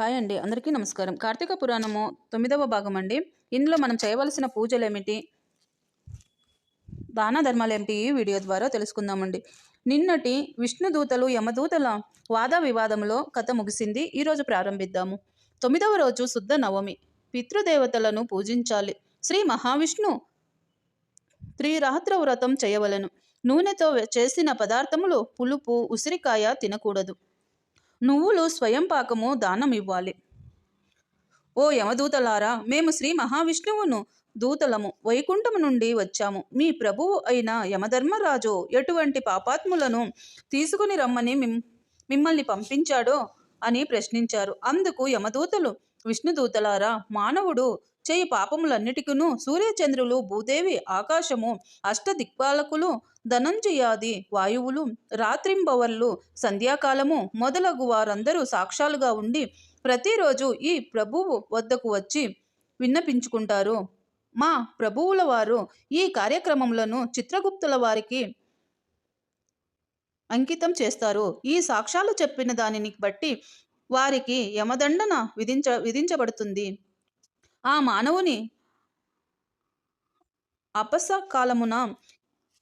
Hi అండి. అందరికీ నమస్కారం. కార్తీక పురాణము తొమ్మిదవ భాగం అండి. ఇందులో మనం చేయవలసిన పూజలు ఏమిటి దాన ధర్మాలు ఏమిటి ఈ వీడియో ద్వారా తెలుసుకుందామండి. నిన్నటి విష్ణుదూతలు యమదూతల వాద వివాదంలో కథ ముగిసింది. ఈరోజు ప్రారంభిద్దాము. తొమ్మిదవ రోజు శుద్ధ నవమి. పితృదేవతలను పూజించాలి. శ్రీ మహావిష్ణు త్రిరాత్ర వ్రతం చేయవలెను. నూనెతో చేసిన పదార్థములు పులుపు ఉసిరికాయ తినకూడదు. నువ్వులు స్వయం పాకము దానం ఇవ్వాలి. ఓ యమదూతలారా మేము శ్రీ మహావిష్ణువును దూతలము వైకుంఠము నుండి వచ్చాము. మీ ప్రభువు అయిన యమధర్మరాజు ఎటువంటి పాపాత్ములను తీసుకుని రమ్మని మిమ్ మిమ్మల్ని పంపించాడో అని ప్రశ్నించారు. అందుకు యమదూతలు విష్ణుదూతలారా మానవుడు చేయి పాపములన్నిటికీను సూర్యచంద్రులు భూదేవి ఆకాశము అష్టదిక్పాలకులు ధనంజయాది వాయువులు రాత్రింబవర్లు సంధ్యాకాలము మొదలగు వారందరూ సాక్షాలుగా ఉండి ప్రతిరోజు ఈ ప్రభువు వద్దకు వచ్చి విన్నపించుకుంటారు. మా ప్రభువుల వారు ఈ కార్యక్రమములను చిత్రగుప్తుల వారికి అంకితం చేస్తారు. ఈ సాక్ష్యాలు చెప్పిన దానిని బట్టి వారికి యమదండన విధించ విధించబడుతుంది. ఆ మానవుని అపసకాలమున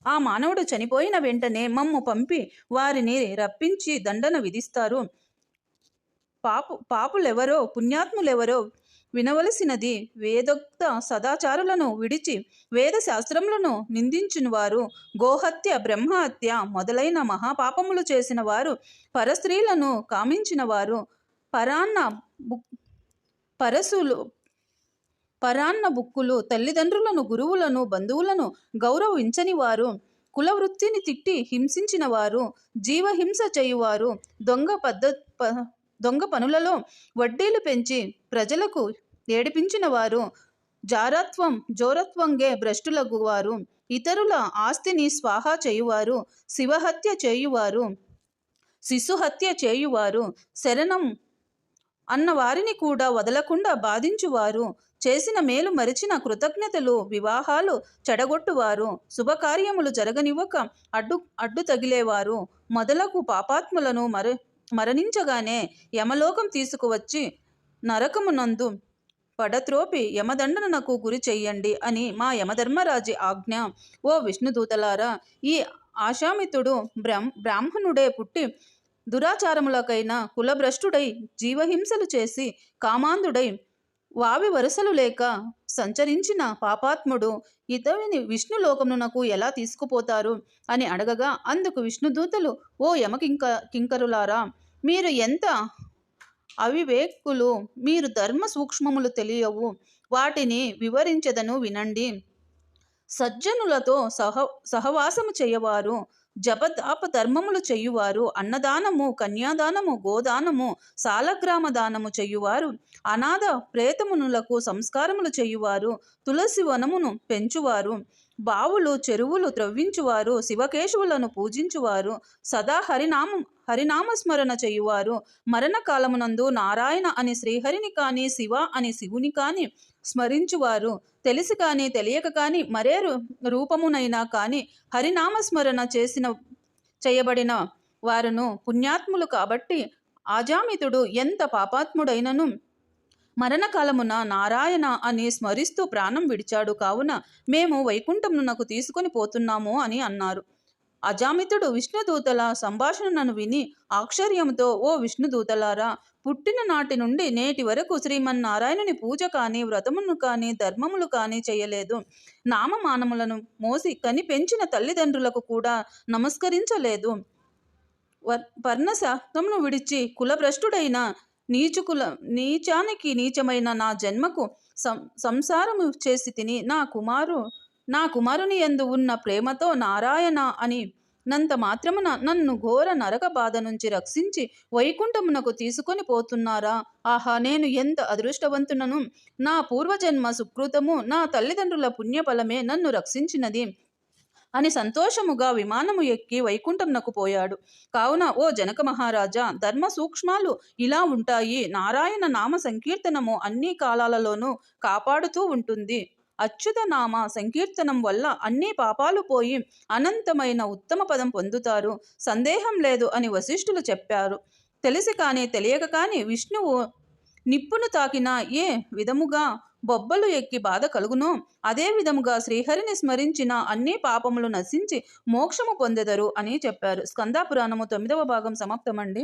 ఆ మానవుడు చనిపోయిన వెంటనే మమ్ము పంపి వారిని రప్పించి దండన విధిస్తారు. పాపు పాపులెవరో పుణ్యాత్ములెవరో వినవలసినది వేదోక్త సదాచారులను విడిచి వేద శాస్త్రములను నిందించిన వారు గోహత్య బ్రహ్మహత్య మొదలైన మహాపాపములు చేసిన వారు పరస్త్రీలను కామించిన వారు పరాన్న పరశులు పరాన్న బుక్కులు తల్లిదండ్రులను గురువులను బంధువులను గౌరవించని వారు కులవృత్తిని తిట్టి హింసించిన వారు జీవహింస చేయువారు దొంగ పద్ధ ప- దొంగ పనులలో వడ్డీలు పెంచి ప్రజలకు ఏడిపించిన వారు జారత్వం జోరత్వంగే భ్రష్టులగు వారు ఇతరుల ఆస్తిని స్వాహా చేయువారు శివహత్య చేయువారు శిశుహత్య చేయువారు శరణం అన్న వారిని కూడా వదలకుండా బాధించువారు. చేసిన మేలు మరిచిన కృతజ్ఞతలు వివాహాలు చెడగొట్టువారు. శుభకార్యములు జరగనివ్వక అడ్డు అడ్డు తగిలేవారు. మొదలకు పాపాత్ములను మర మరణించగానే యమలోకం తీసుకువచ్చి నరకమునందు పడత్రోపి యమదండనకు గురి చెయ్యండి అని మా యమధర్మరాజు ఆజ్ఞ. ఓ విష్ణుదూతలారా ఈ ఆశామితుడు బ్రహ్ బ్రాహ్మణుడే పుట్టి దురాచారములకైన కులభ్రష్టుడై జీవహింసలు చేసి కామాంధుడై వావి వరుసలు లేక సంచరించిన పాపాత్ముడు ఇతవిని విష్ణులోకమునకు ఎలా తీసుకుపోతారు? అని అడగగా అందుకు విష్ణుదూతలు ఓ యమకింక కింకరులారా మీరు ఎంత అవివేకులు మీరు ధర్మ సూక్ష్మములు తెలియవు. వాటిని వివరించదను వినండి. సజ్జనులతో సహ సహవాసము చేయవారు. జపతాప ధర్మములు చెయ్యువారు అన్నదానము కన్యాదానము గోదానము సాలగ్రామ దానము చెయ్యువారు అనాథ ప్రేతమునులకు సంస్కారములు చెయ్యువారు తులసి వనమును పెంచువారు. బావులు చెరువులు త్రవ్వించువారు శివకేశవులను పూజించువారు సదా హరినామం హరినామస్మరణ చేయువారు. మరణకాలమునందు నారాయణ అని శ్రీహరిని కాని శివ అని శివుని కాని స్మరించువారు. తెలిసి కాని తెలియక కాని మరే రూపమునైనా కాని హరినామస్మరణ చేసిన చేయబడిన వారును పుణ్యాత్ములు కాబట్టి ఆజామితుడు ఎంత పాపాత్ముడైనను మరణకాలమున నారాయణ అని స్మరిస్తూ ప్రాణం విడిచాడు. కావున మేము వైకుంఠమునకు తీసుకొని పోతున్నాము అని అన్నారు. అజామితుడు విష్ణుదూతల సంభాషణను విని ఆశ్చర్యంతో ఓ విష్ణుదూతలారా పుట్టిన నాటి నుండి నేటి వరకు శ్రీమన్నారాయణుని పూజ కానీ వ్రతమును కానీ ధర్మములు కానీ చేయలేదు. నామమానములను మోసి కని పెంచిన తల్లిదండ్రులకు కూడా నమస్కరించలేదు. వర్ విడిచి కులభ్రష్టుడైన నీచుకుల నీచానికి నీచమైన నా జన్మకు సం సంసారము చేసి తిని నా కుమారు నా కుమారుని యందు ఉన్న ప్రేమతో నారాయణ అని నంత మాత్రమున నన్ను ఘోర నరక బాధ నుంచి రక్షించి వైకుంఠమునకు తీసుకొని పోతున్నారా? ఆహా నేను ఎంత అదృష్టవంతునను? నా పూర్వజన్మ సుకృతము నా తల్లిదండ్రుల పుణ్యఫలమే నన్ను రక్షించినది. అని సంతోషముగా విమానము ఎక్కి వైకుంఠంనకు పోయాడు. కావున ఓ జనక మహారాజా ధర్మ సూక్ష్మాలు ఇలా ఉంటాయి. నారాయణ నామ సంకీర్తనము అన్ని కాలాలలోనూ కాపాడుతూ ఉంటుంది. అచ్యుత నామ సంకీర్తనం వల్ల అన్ని పాపాలు పోయి అనంతమైన ఉత్తమ పదం పొందుతారు. సందేహం లేదు అని వశిష్ఠులు చెప్పారు. తెలిసి కానీ తెలియక కానీ విష్ణువు నిప్పును తాకిన ఏ విధముగా బొబ్బలు ఎక్కి బాధ కలుగునో అదే విధముగా శ్రీహరిని స్మరించిన అన్ని పాపములు నశించి మోక్షము పొందెదరు అని చెప్పారు. స్కందాపురాణము తొమ్మిదవ భాగం సమాప్తమండి.